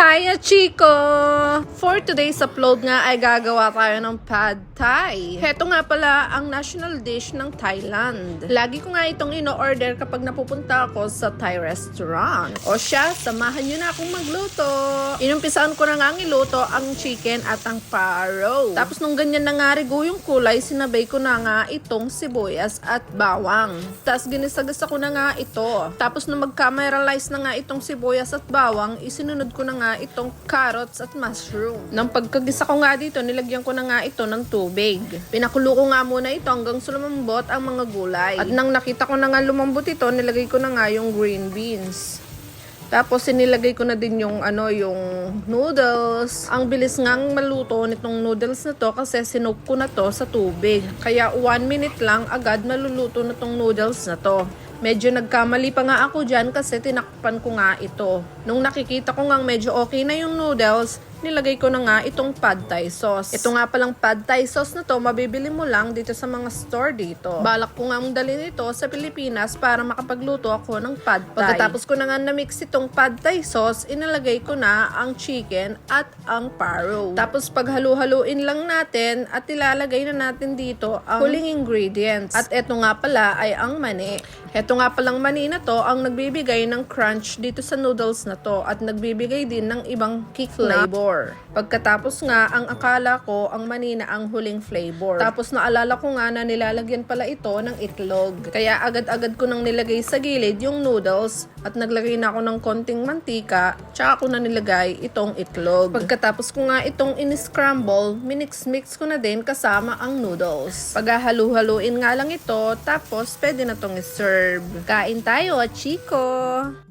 Hi, Chico! For today's upload nga ay gagawa tayo ng pad thai. Heto nga pala ang national dish ng Thailand. Lagi ko nga itong ino-order kapag napupunta ako sa Thai restaurant. O siya, samahan nyo na akong magluto. Inumpisaan ko na nga ang iluto ang chicken at ang paro. Tapos nung ganyan na nga rigo yung kulay, sinabay ko na nga itong sibuyas at bawang. Tapos ginisagasa ko na nga ito. Tapos nung mag-cameralize na nga itong sibuyas at bawang, isinunod ko na nga itong carrots at mushroom. Nang pagkagisa ko nga dito, nilagyan ko na nga ito ng tubig. Pinakulo ko nga muna ito hanggang sa lumambot ang mga gulay. At nang nakita ko na nga lumambot ito, nilagay ko na nga yung green beans. Tapos sinilagay ko na din yung ano yung noodles. Ang bilis ngang maluto nitong noodles na to kasi sinok ko na to sa tubig. Kaya 1 minute lang agad maluluto na tong noodles na to. Medyo nagkamali pa nga ako dyan kasi tinakpan ko nga ito. Nung nakikita ko nga medyo okay na yung noodles, nilagay ko na nga itong pad thai sauce. Ito nga palang pad thai sauce na to, mabibili mo lang dito sa mga store dito. Balak ko nga mong dalhin ito sa Pilipinas para makapagluto ako ng pad thai. Pagkatapos ko na nga na-mix itong pad thai sauce, inalagay ko na ang chicken at ang paro. Tapos paghalu-haluin lang natin at ilalagay na natin dito ang huling ingredients. At ito nga pala ay ang mani. Ito nga palang mani na to ang nagbibigay ng crunch dito sa noodles na to at nagbibigay din ng ibang kick flavor. Pagkatapos nga, ang akala ko ang mani na ang huling flavor. Tapos naalala ko nga na nilalagyan pala ito ng itlog. Kaya agad-agad ko nang nilagay sa gilid yung noodles at naglagay na ako ng konting mantika tsaka ko na nilagay itong itlog. Pagkatapos ko nga itong in-scramble, minix-mix ko na din kasama ang noodles. Paghahalu-haluin nga lang ito, tapos pwede na tong serve. Kain tayo, Chico!